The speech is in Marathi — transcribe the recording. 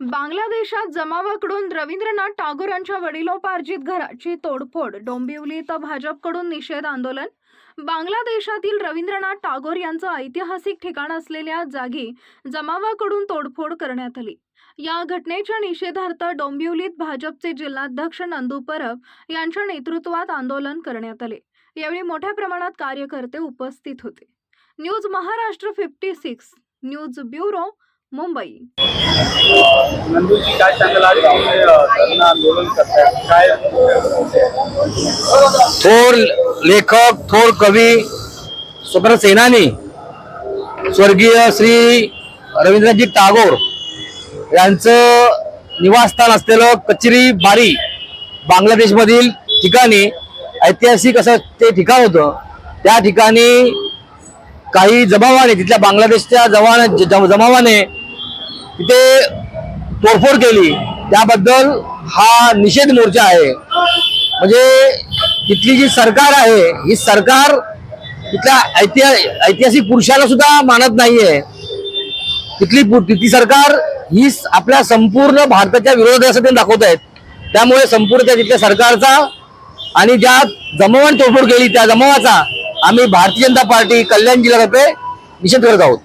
बांगलादेशात जमावाकडून रवींद्रनाथ टागोरांच्या वडिलोपार्जित घराची तोडफोड डोंबिवली तर भाजपकडून निषेध आंदोलन. बांगलादेशातील रवींद्रनाथ टागोर यांचं ऐतिहासिक ठिकाण असलेल्या जागी जमावाकडून तोडफोड करण्यात आली. या घटनेच्या निषेधार्थ डोंबिवलीत भाजपचे जिल्हाध्यक्ष नंदू परब यांच्या नेतृत्वात आंदोलन करण्यात आले. यावेळी मोठ्या प्रमाणात कार्यकर्ते उपस्थित होते. News Maharashtra fifty six news bureau Mumbai. थोर लेखक थोर कवी स्वतंत्र सेनानी स्वर्गीय श्री रवींद्रनाथजी टागोर यांचं निवासस्थान असलेलं कचरी बारी बांगलादेशमधील ठिकाणी ऐतिहासिक असं ते ठिकाण होतं. त्या ठिकाणी काही जमावाने तिथल्या बांगलादेशच्या जवान ज- जमावाने तिथे तोडफोड केली. त्याबद्दल हा निषेध मोर्चा आहे. म्हणजे तिथली जी सरकार आहे ही सरकार तिथल्या ऐतिहा ऐतिहासिक पुरुषाला सुद्धा मानत नाहीये. तिथली पु- तिथली सरकार ही आपल्या संपूर्ण भारताच्या विरोधात दाखवत आहेत. त्यामुळे संपूर्ण त्या तिथल्या सरकारचा आणि ज्या जमावाने तोडफोड केली त्या जमावाचा आम्ही भारतीय जनता पार्टी कल्याण जिल्ह्यातर्फे निषेध करत आहोत.